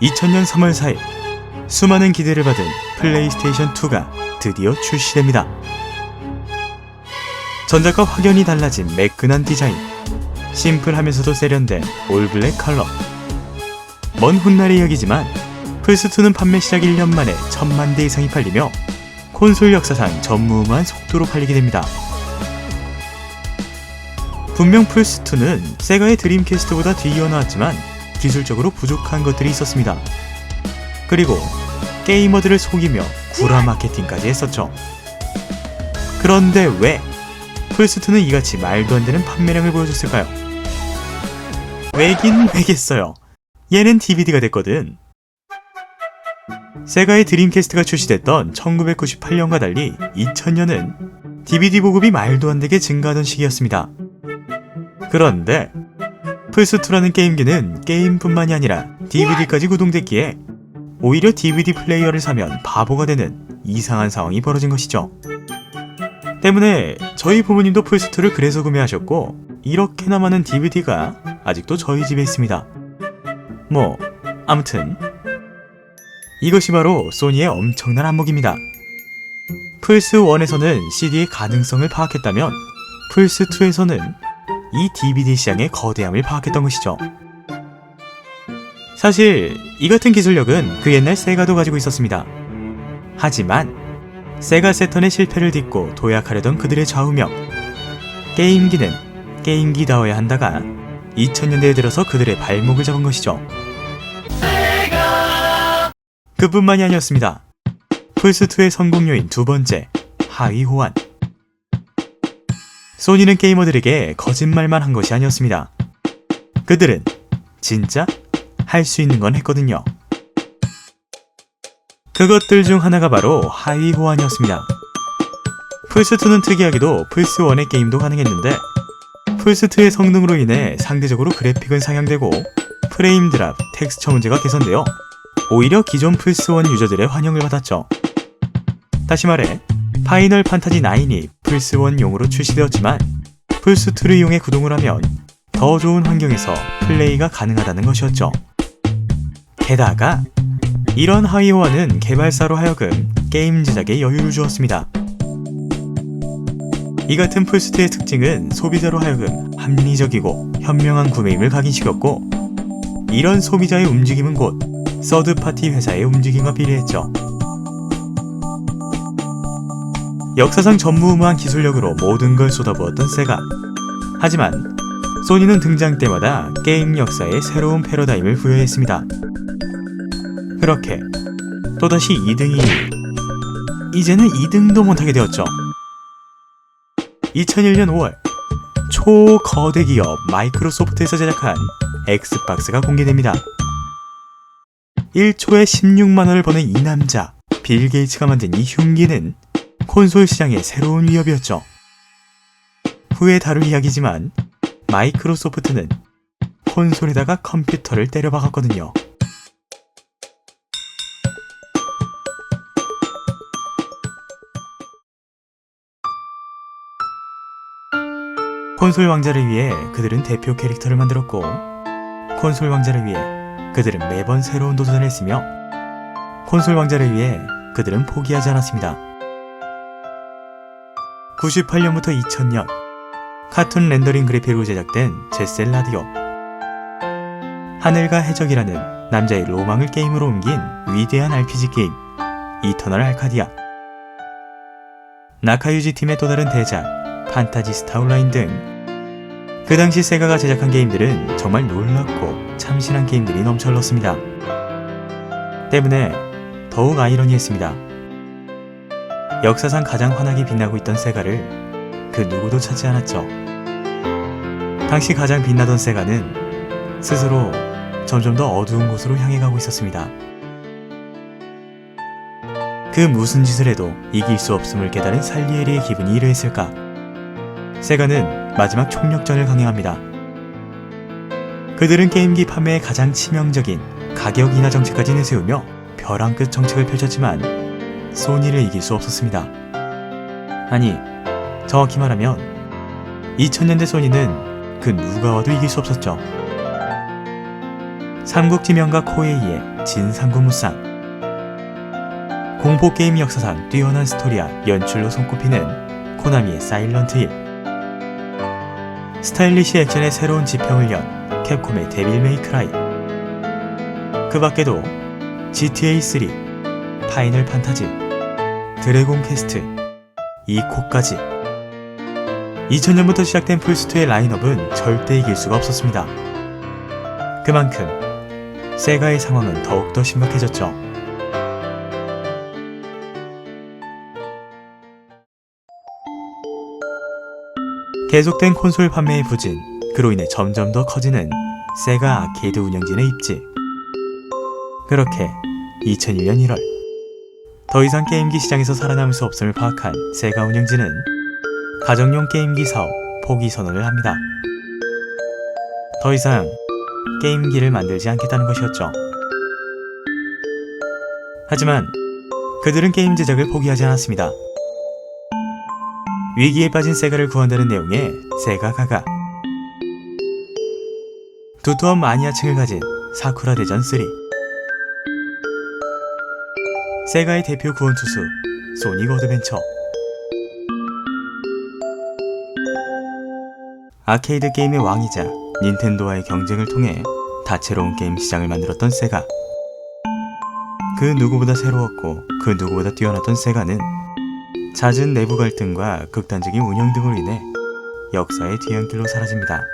2000년 3월 4일 수많은 기대를 받은 플레이스테이션 2가 드디어 출시됩니다. 전작과 확연히 달라진 매끈한 디자인, 심플하면서도 세련된 올블랙 컬러. 먼 훗날의 이야기지만 플스2는 판매 시작 1년 만에 천만 대 이상이 팔리며 콘솔 역사상 전무후무한 속도로 팔리게 됩니다. 분명 플스2는 세가의 드림캐스트보다 뒤이어 나왔지만 기술적으로 부족한 것들이 있었습니다. 그리고 게이머들을 속이며 구라 마케팅까지 했었죠. 그런데 왜 플스2는 이같이 말도 안 되는 판매량을 보여줬을까요? 왜긴 왜겠어요. 얘는 DVD가 됐거든. 세가의 드림캐스트가 출시됐던 1998년과 달리 2000년은 DVD 보급이 말도 안 되게 증가하던 시기였습니다. 그런데 플스2라는 게임기는 게임뿐만이 아니라 DVD까지 구동됐기에 오히려 DVD 플레이어를 사면 바보가 되는 이상한 상황이 벌어진 것이죠. 때문에 저희 부모님도 플스2를 그래서 구매하셨고 이렇게나 많은 DVD가 아직도 저희 집에 있습니다. 뭐 아무튼 이것이 바로 소니의 엄청난 안목입니다. 플스1에서는 CD의 가능성을 파악했다면 플스2에서는 이 DVD 시장의 거대함을 파악했던 것이죠. 사실 이 같은 기술력은 그 옛날 세가도 가지고 있었습니다. 하지만 세가 세턴의 실패를 딛고 도약하려던 그들의 좌우명 게임기는 게임기다워야 한다가 2000년대에 들어서 그들의 발목을 잡은 것이죠. 그뿐만이 아니었습니다. 플스2의 성공 요인 두 번째, 하위 호환. 소니는 게이머들에게 거짓말만 한 것이 아니었습니다. 그들은 진짜 할 수 있는 건 했거든요. 그것들 중 하나가 바로 하위 호환이었습니다. 플스2는 특이하게도 플스1의 게임도 가능했는데 플스2의 성능으로 인해 상대적으로 그래픽은 상향되고 프레임 드랍, 텍스처 문제가 개선되어 오히려 기존 플스1 유저들의 환영을 받았죠. 다시 말해 파이널 판타지 9이 플스1용으로 출시되었지만 플스2를 이용해 구동을 하면 더 좋은 환경에서 플레이가 가능하다는 것이었죠. 게다가 이런 호환은 개발사로 하여금 게임 제작에 여유를 주었습니다. 이 같은 플스2의 특징은 소비자로 하여금 합리적이고 현명한 구매임을 각인시켰고 이런 소비자의 움직임은 곧 서드파티 회사의 움직임과 비례했죠. 역사상 전무후무한 기술력으로 모든 걸 쏟아부었던 세가. 하지만 소니는 등장 때마다 게임 역사에 새로운 패러다임을 부여했습니다. 그렇게 또다시 2등이 이제는 2등도 못하게 되었죠. 2001년 5월 초거대 기업 마이크로소프트에서 제작한 엑스박스가 공개됩니다. 1초에 16만원을 버는 이 남자 빌 게이츠가 만든 이 흉기는 콘솔 시장의 새로운 위협이었죠. 후에 다룰 이야기지만 마이크로소프트는 콘솔에다가 컴퓨터를 때려박았거든요. 콘솔 왕자를 위해 그들은 대표 캐릭터를 만들었고 콘솔 왕자를 위해 그들은 매번 새로운 도전을 했으며 콘솔 왕자를 위해 그들은 포기하지 않았습니다. 98년부터 2000년 카툰 렌더링 그래픽으로 제작된 제셀 라디오 하늘과 해적이라는 남자의 로망을 게임으로 옮긴 위대한 RPG 게임 이터널 알카디아 나카유지 팀의 또 다른 대작 판타지 스타 온라인 등 그 당시 세가가 제작한 게임들은 정말 놀랍고 참신한 게임들이 넘쳐 흘렀습니다. 때문에 더욱 아이러니했습니다. 역사상 가장 환하게 빛나고 있던 세가를 그 누구도 찾지 않았죠. 당시 가장 빛나던 세가는 스스로 점점 더 어두운 곳으로 향해 가고 있었습니다. 그 무슨 짓을 해도 이길 수 없음을 깨달은 살리에리의 기분이 이러했을까? 세가는 마지막 총력전을 강행합니다. 그들은 게임기 판매에 가장 치명적인 가격 인하 정책까지 내세우며 벼랑 끝 정책을 펼쳤지만 소니를 이길 수 없었습니다. 아니, 정확히 말하면 2000년대 소니는 그 누가 와도 이길 수 없었죠. 삼국지 명가 코에이의 진상고무상 공포 게임 역사상 뛰어난 스토리와 연출로 손꼽히는 코나미의 사일런트 힐 스타일리시 액션의 새로운 지평을 연 캡콤의 데빌 메이크라이 그 밖에도 GTA3, 파이널 판타지, 드래곤 퀘스트, 이코까지 2000년부터 시작된 플스2의 라인업은 절대 이길 수가 없었습니다. 그만큼 세가의 상황은 더욱더 심각해졌죠. 계속된 콘솔 판매의 부진, 그로 인해 점점 더 커지는 세가 아케이드 운영진의 입지. 그렇게 2001년 1월, 더 이상 게임기 시장에서 살아남을 수 없음을 파악한 세가 운영진은 가정용 게임기 사업 포기 선언을 합니다. 더 이상 게임기를 만들지 않겠다는 것이었죠. 하지만 그들은 게임 제작을 포기하지 않았습니다. 위기에 빠진 세가를 구한다는 내용의 세가 가가 두터운 마니아층을 가진 사쿠라 대전 3 세가의 대표 구원 투수 소닉 어드벤처 아케이드 게임의 왕이자 닌텐도와의 경쟁을 통해 다채로운 게임 시장을 만들었던 세가 그 누구보다 새로웠고 그 누구보다 뛰어났던 세가는 잦은 내부 갈등과 극단적인 운영 등으로 인해 역사의 뒤안길로 사라집니다.